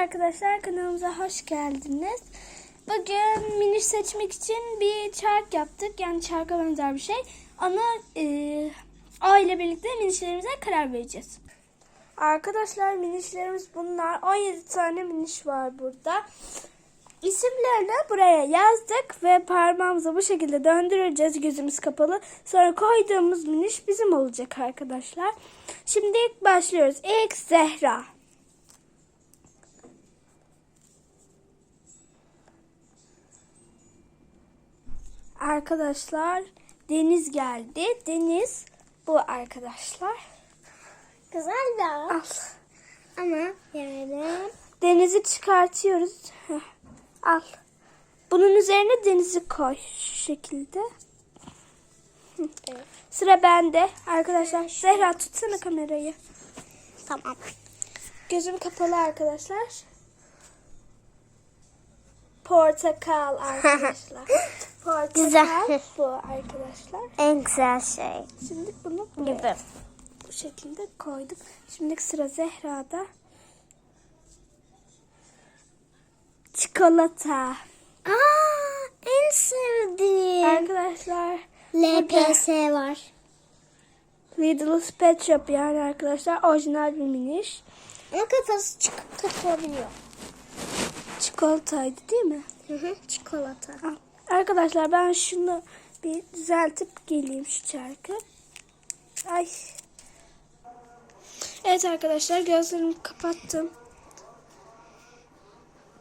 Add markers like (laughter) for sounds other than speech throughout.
arkadaşlar kanalımıza hoş geldiniz. Bugün miniş seçmek için bir çark yaptık. Yani çarka benzer bir şey. Ama e, ile birlikte minişlerimize karar vereceğiz. Arkadaşlar minişlerimiz bunlar. 17 tane miniş var burada. İsimlerini buraya yazdık ve parmağımıza bu şekilde döndüreceğiz gözümüz kapalı. Sonra koyduğumuz miniş bizim olacak arkadaşlar. Şimdi ilk başlıyoruz. İlk Zehra. Arkadaşlar Deniz geldi. Deniz bu arkadaşlar. Güzel de Al. ama yani Denizi çıkartıyoruz. Heh, Al. Bunun üzerine denizi koy şu şekilde. Evet. Sıra bende. Arkadaşlar Zehra tutsana kamerayı. tamam. Gözüm kapalı arkadaşlar. Portakal (laughs) arkadaşlar. Portakal Güzel. bu arkadaşlar. En güzel şey Şimdi bunu buraya gibi. bu şekilde koydum. Şimdi sıra Zehra'da. Çikolata. Aa, en sevdiğim. Arkadaşlar LPS var. Lidl's Pet Shop yani arkadaşlar orijinal bir miniş. Ama kafası çıkıp takılabiliyor. Çikolataydı değil mi? Hı hı, çikolata. Al. Arkadaşlar ben şunu bir düzeltip geleyim şu çarkı. Ay. Evet arkadaşlar gözlerimi kapattım.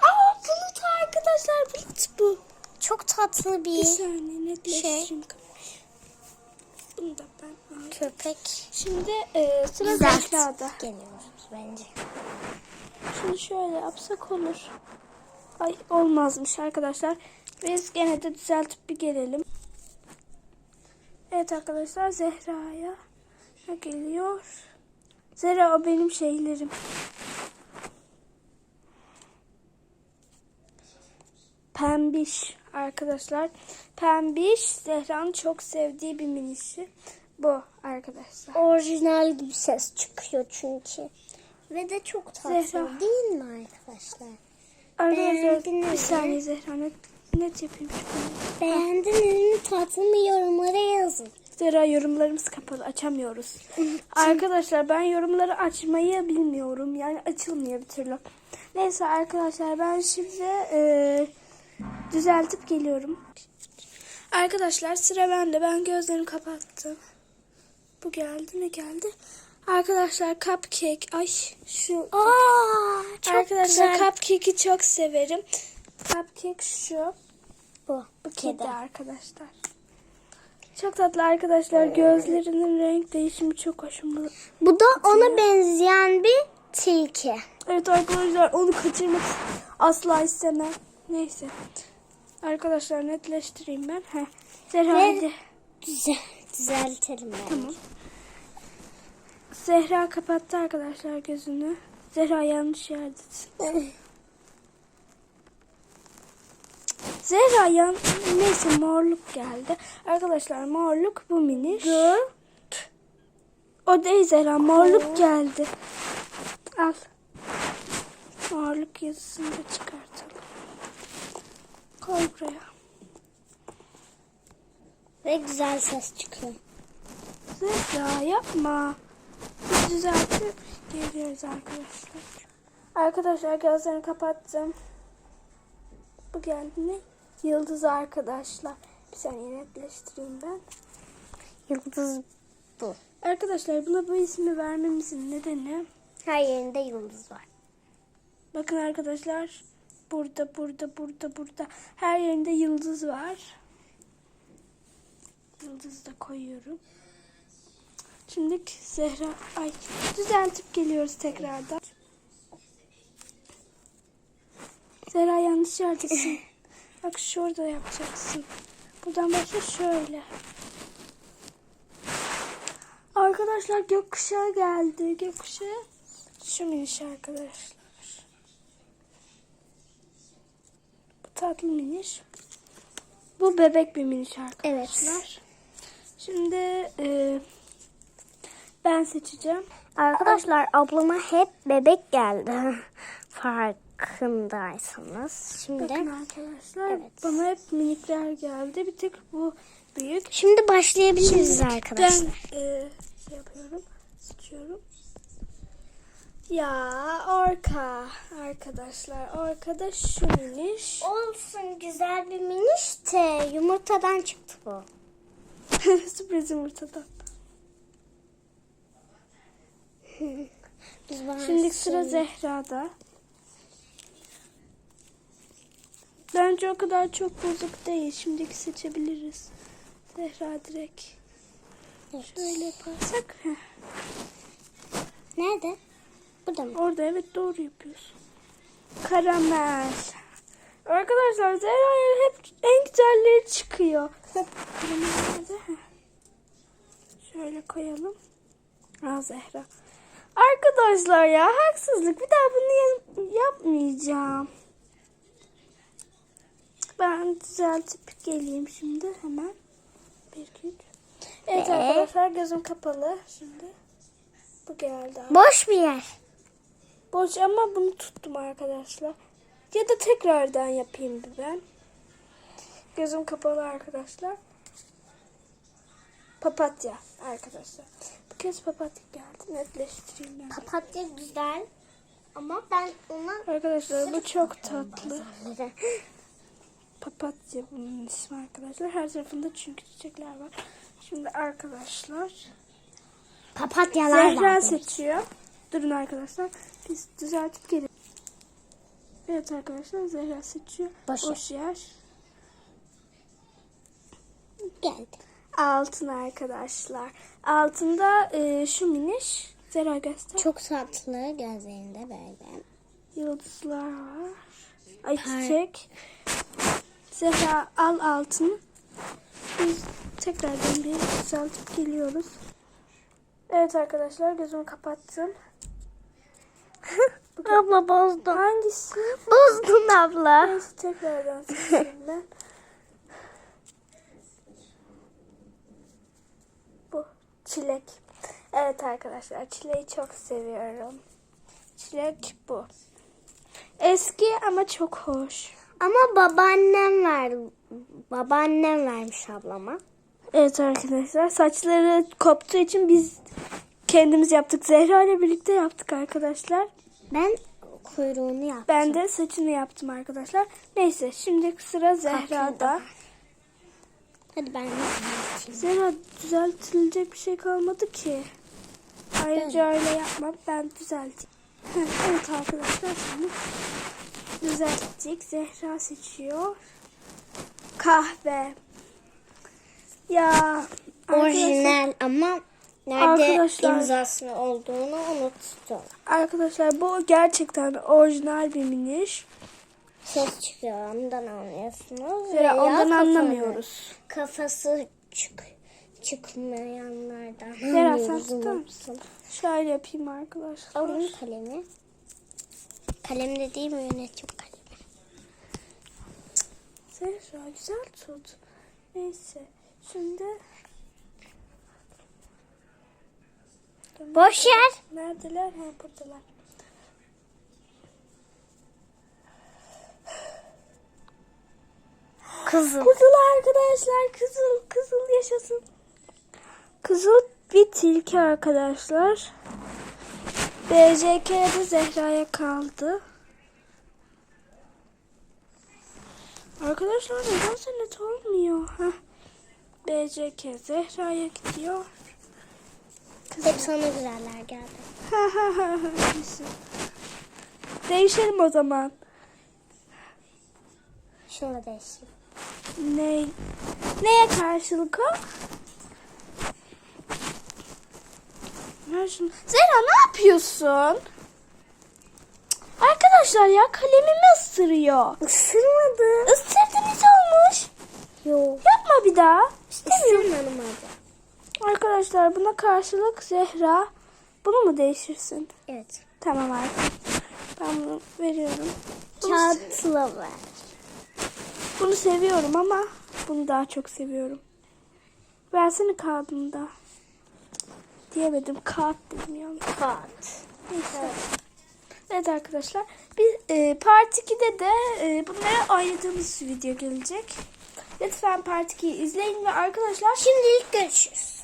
Aa bulut arkadaşlar bulut bu. Çok tatlı Bir bir saniye netleştireyim kamerayı. Bunu da ben aldım. köpek. Şimdi e, sıra. Zehra'da. Geliyoruz bence. Şunu şöyle yapsak olur. Ay olmazmış arkadaşlar. Biz gene de düzeltip bir gelelim. Evet arkadaşlar Zehra'ya ne geliyor? Zehra o benim şeylerim. Pembiş arkadaşlar. Pembiş Zehra'nın çok sevdiği bir minişi. Bu arkadaşlar. Orijinal gibi ses çıkıyor çünkü. Ve de çok tatlı Zehra. değil mi arkadaşlar? Arkadaşlar bir saniye Zehra net, net yapayım şu konuyu. Beğendiniz mi tatlı mı yorumlara yazın. Zira yorumlarımız kapalı açamıyoruz. (laughs) arkadaşlar ben yorumları açmayı bilmiyorum. Yani açılmıyor bir türlü. Neyse arkadaşlar ben şimdi e, düzeltip geliyorum. Arkadaşlar sıra bende. Ben gözlerimi kapattım. Bu geldi ne geldi? Arkadaşlar cupcake. Ay şu. Aa, çok arkadaşlar güzel. cupcake'i çok severim. Cupcake şu. Bu, Bu kedi arkadaşlar. Çok tatlı arkadaşlar. Gözlerinin renk değişimi çok hoşuma. Bu da ona benzeyen bir tilki. Evet arkadaşlar onu kaçırmak asla istemem. Neyse. Arkadaşlar netleştireyim ben. Heh. Zehra Ve- hadi. Güzel, düzeltelim ben. Tamam. Zehra kapattı arkadaşlar gözünü. Zehra yanlış yerdesin. (laughs) Zehra yan... Neyse morluk geldi. Arkadaşlar morluk bu miniş. O değil Zehra morluk geldi. Al. Morluk yazısını da çıkartalım. Koy buraya. Ve güzel ses çıkıyor. Zehra yapma. Biz düzeltip geliyoruz arkadaşlar. Arkadaşlar gözlerimi kapattım. Bu geldi ne? Yıldız arkadaşlar. Bir saniye netleştireyim ben. Yıldız bu. Arkadaşlar buna bu ismi vermemizin nedeni Her yerinde yıldız var. bakın arkadaşlar burada burada burada burada her yerinde yıldız var. Yıldız da koyuyorum. Şimdi Zehra ay düzeltip geliyoruz tekrardan. Zehra yanlış yerdesin. (laughs) Bak şurada yapacaksın. Buradan başla şöyle. Arkadaşlar gökkuşağı geldi. Gökkuşağı şu miniş arkadaşlar. Bu tatlı miniş. Bu bebek bir miniş arkadaşlar. Evet. Şimdi e, ben seçeceğim. Arkadaşlar ablama hep bebek geldi. (laughs) Fark yakındaysanız. Şimdi Bakın arkadaşlar Evet. bana hep minikler geldi. Bir tek bu büyük. şimdi başlayabiliriz Ben arkadaşlar. e, şey yapıyorum. Sıçıyorum. Ya orka arkadaşlar. Orkada şu miniş. Olsun güzel bir miniş de yumurtadan çıktı bu. (laughs) Sürpriz yumurtadan. Şimdi sıra şimdi- Zehra'da. Bence o kadar çok bozuk değil. Şimdiki seçebiliriz. Zehra direkt. Evet. Şöyle yaparsak. heh. Nerede? Burada mı? Orada evet doğru yapıyorsun. Karamel. Arkadaşlar Zehra'ya hep en güzelleri çıkıyor. Karamel nerede? Heh. Şöyle koyalım. Al Zehra. Arkadaşlar ya haksızlık. Bir daha bunu ya- yapmayacağım. Ben düzeltip geleyim şimdi hemen. Bir, iki, üç. Evet Ve- arkadaşlar gözüm kapalı şimdi. Bu geldi. Boş bir yer. Boş ama bunu tuttum arkadaşlar. Ya da tekrardan yapayım bir ben. Gözüm kapalı arkadaşlar. Papatya arkadaşlar. Bu kez papatya geldi. Netleştireyim ben. Papatya güzel. Ama ben ona Arkadaşlar bu çok tatlı. Papatya bunun ismi arkadaşlar. Her tarafında çünkü çiçekler var. Şimdi arkadaşlar. papatyalar Zehra var. seçiyor. Durun arkadaşlar. Biz düzeltip gelelim. Evet arkadaşlar Zehra seçiyor. Boş. Boş yer. Geldi. Altın arkadaşlar. Altında e, şu miniş. Zehra göster. Çok tatlı gözlerinde böyle. Yıldızlar var. Ay çiçek. Zehra al altını. Biz tekrardan bir düzeltip geliyoruz. Evet arkadaşlar gözümü kapattım. (laughs) abla bozdun. Hangisi? Bozdun abla. Neyse tekrardan seçeyim ben. Bu çilek. Evet arkadaşlar çileği çok seviyorum. Çilek bu. Eski ama çok hoş. Ama babaannem ver, babaannem vermiş ablama. Evet arkadaşlar saçları koptuğu için biz kendimiz yaptık. Zehra ile birlikte yaptık arkadaşlar. Ben kuyruğunu yaptım. Ben de saçını yaptım arkadaşlar. Neyse şimdi sıra Zehra'da. Hadi ben. Zehra düzeltilecek bir şey kalmadı ki. Ayrıca öyle yapmam. Ben düzelteyim. Evet arkadaşlar şimdi düzelttik. Zehra seçiyor. Kahve. Ya Orijinal ama nerede Arkadaşlar- imzası olduğunu unuttum. arkadaşlar bu gerçekten orijinal bir miniş. Ses çıkıyor ondan anlıyorsunuz. Veya ondan kafanı- anlamıyoruz. Kafası çık çıkmayanlardan Zehra sen tutar mısın? Şöyle yapayım arkadaşlar. Alayım kalemi. Kalem de değil mi yönetim kalemi? Zehra güzel tut. Neyse. Şimdi Boş yer. Neredeler? Ha buradalar. Kızım. Kızıl arkadaşlar. Kızıl. Kızıl yaşasın. Kızıl bir tilki arkadaşlar. BJK'de Zehra'ya kaldı. Arkadaşlar nedense net olmuyor. Heh. BJK Zehra'ya gidiyor. Hep sana güzeller geldi. Değişelim o zaman. Şunu da değişeyim. Ne? Neye karşılık o? Ver şunu. Zehra ne yapıyorsun? Arkadaşlar ya kalemimi ısırıyor. Isırmadı. Isırdınız olmuş. Yok. Yapma bir daha. İstemiyorum. Isırmadım hadi. Arkadaşlar buna karşılık Zehra bunu mu değişirsin? Evet. Tamam arkadaşlar. Ben bunu veriyorum. Kağıtla ver. bunu seviyorum ama bunu daha çok seviyorum. Versene kağıdını da. Diyemedim kağıt dedim ya. Kağıt. Neyse. Evet arkadaşlar. Bir e, Part 2'de de e, bunlara ayırdığımız video gelecek. Lütfen Part 2'yi izleyin ve arkadaşlar Şimdilik görüşürüz.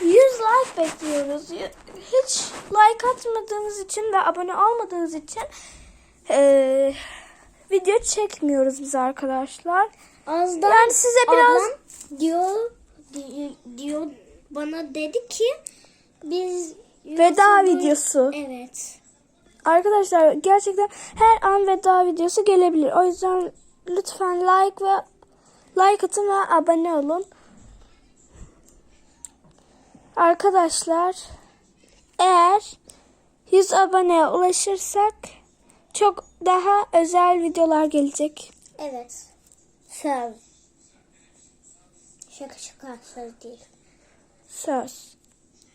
100 like bekliyoruz. Hiç like atmadığınız için ve abone olmadığınız için e, video çekmiyoruz biz arkadaşlar. Azdan Yani size biraz diyor, di- diyor bana dedi ki biz veda videosu. Evet. Arkadaşlar gerçekten her an veda videosu gelebilir. O yüzden lütfen like ve like atın ve abone olun. Arkadaşlar eğer 100 aboneye ulaşırsak çok daha özel videolar gelecek. Evet. Söz. Şaka şaka söz değil. Söz.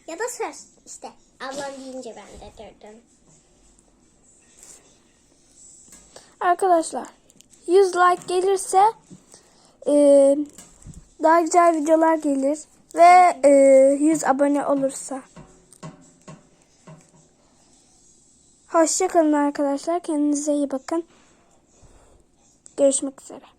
Ya da söz işte. Ablam deyince ben de durdum. Arkadaşlar 100 like gelirse e, daha güzel videolar gelir ve e, 100 abone olursa. Hoşçakalın arkadaşlar. Kendinize iyi bakın. Görüşmek üzere.